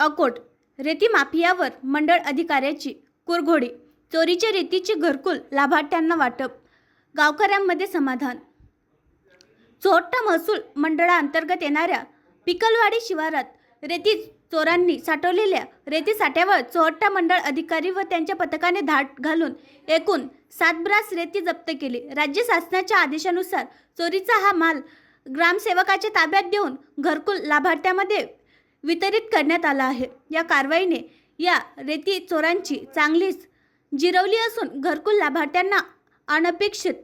अकोट रेती माफियावर मंडळ अधिकाऱ्याची कुरघोडी चोरीच्या रेतीची घरकुल लाभार्थ्यांना वाटप गावकऱ्यांमध्ये समाधान. चोरटा महसूल मंडळाअंतर्गत येणाऱ्या पिकलवाडी शिवारात रेती चोरांनी साठवलेल्या रेती साठ्यावर चोहट्टा मंडळ अधिकारी व त्यांच्या पथकाने धाड घालून एकूण सात ब्रास रेती जप्त केली. राज्य शासनाच्या आदेशानुसार चोरीचा हा माल ग्रामसेवकाच्या ताब्यात देऊन घरकुल लाभार्थ्यामध्ये वितरित करण्यात आला आहे. या कारवाईने या रेती चोरांची चांगलीच जिरवली असून घरकुल लाभार्थ्यांना अनपेक्षित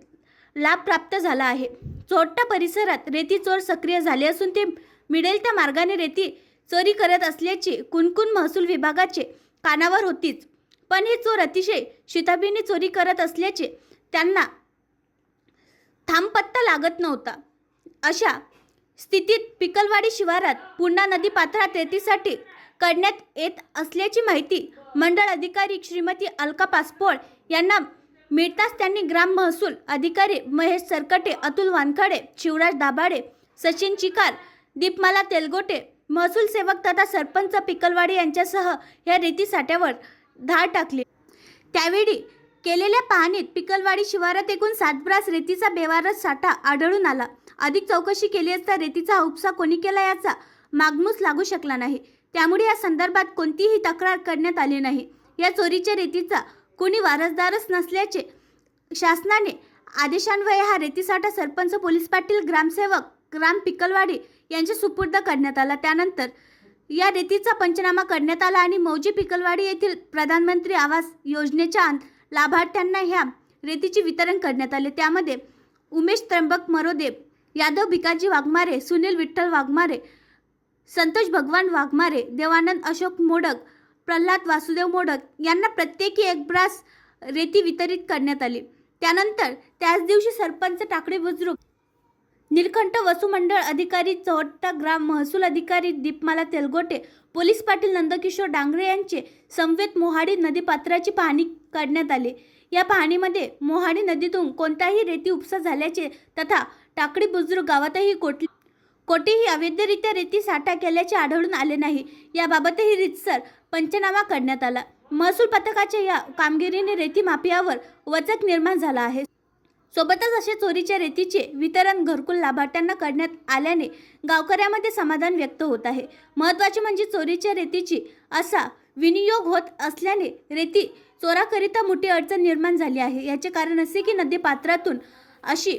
लाभ प्राप्त झाला आहे. चोरटा परिसरात रेती चोर सक्रिय झाले असून ते मिळेल त्या मार्गाने रेती चोरी करत असल्याची कुणकुण महसूल विभागाचे कानावर होतीच. पण हे चोर अतिशय शिताबीने चोरी करत असल्याचे त्यांना थांबपत्ता लागत नव्हता. अशा स्थितीत पिकलवाडी शिवारात पूर्णा नदी पात्रात रेतीसाठी करण्यात येत असल्याची माहिती मंडळ अधिकारी श्रीमती अलका पासपोळ यांना मिळताच त्यांनी ग्राम महसूल अधिकारी महेश सरकटे अतुल वानखडे शिवराज दाभाडे सचिन चिकार दीपमाला तेलगोटे महसूल सेवक तथा सरपंच पिकलवाडी यांच्यासह या रेती साठ्यावर धाड टाकली. त्यावेळी केलेल्या पाहणीत पिकलवाडी शिवारात एकूण सात ब्रास रेतीचा बेवारस साठा आढळून आला. अधिक चौकशी केली असता रेतीचा उपसा कोणी केला याचा मागमूस लागू शकला नाही. त्यामुळे या संदर्भात कोणतीही तक्रार करण्यात आली नाही. या चोरीच्या रेतीचा कोणी वारसदारच नसल्याचे शासनाने आदेशान्वये हा रेतीसाठा सरपंच पोलीस पाटील ग्रामसेवक ग्राम पिकलवाडी यांच्या सुपूर्द करण्यात आला. त्यानंतर या रेतीचा पंचनामा करण्यात आला आणि मौजी पिकलवाडी येथील प्रधानमंत्री आवास योजनेच्या अंत- लाभार्थ्यांना ह्या रेतीचे वितरण करण्यात आले. त्यामध्ये उमेश त्र्यंबक मरोदे यादव भिकाजी वाघमारे सुनील विठ्ठल वाघमारे संतोष भगवान वाघमारे देवानंद अशोक मोडक प्रल्हाद वासुदेव मोडक यांना प्रत्येकी एक ब्रास रेती वितरित करण्यात आली. त्यानंतर त्याच दिवशी सरपंच टाकडे बुजुर्ग निलखंठ वसुमंडळ अधिकारी चौहत्ता ग्राम महसूल अधिकारी दीपमाला तेलगोटे पोलीस पाटील नंदकिशोर डांगरे यांचे समवेत मोहाडी नदीपात्राची पाहणी काढण्यात आले. या पाहणीमध्ये मोहाडी नदीतून कोणताही रेती उपसा झाल्याचे तथा टाकडी बुजुर्ग गावातही कोट कोठेही अवैधरित्या रेती साठा केल्याचे आढळून आले नाही. याबाबतही रितसर पंचनामा करण्यात आला. महसूल पथकाच्या या कामगिरीने रेती माफियावर वचक निर्माण झाला आहे. सोबतच असे चोरीच्या रेतीचे वितरण घरकुल लाभार्थ्यांना करण्यात आल्याने गावकऱ्यामध्ये समाधान व्यक्त होत आहे. महत्त्वाचे म्हणजे चोरीच्या रेतीची असा विनियोग होत असल्याने रेती चोराकरिता मोठी अडचण निर्माण झाली आहे. याचे कारण असे की नदी पात्रातून अशी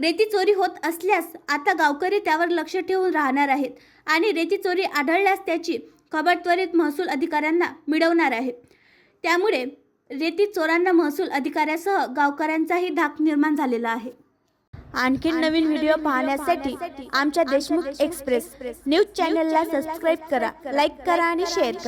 रेती चोरी होत असल्यास आता गावकरी त्यावर लक्ष ठेवून राहणार आहेत आणि रेती चोरी आढळल्यास त्याची खबर त्वरित महसूल अधिकाऱ्यांना मिळवणार आहेत त्यामुळे रेती चोरांना महसूल अधिकाऱ्यासह गावकऱ्यांचाही धाक निर्माण झालेला आहे. आणखीन नवीन व्हिडिओ पाहण्यासाठी आमच्या देशमुख एक्सप्रेस न्यूज चॅनलला सबस्क्राईब करा लाईक करा आणि शेअर करा.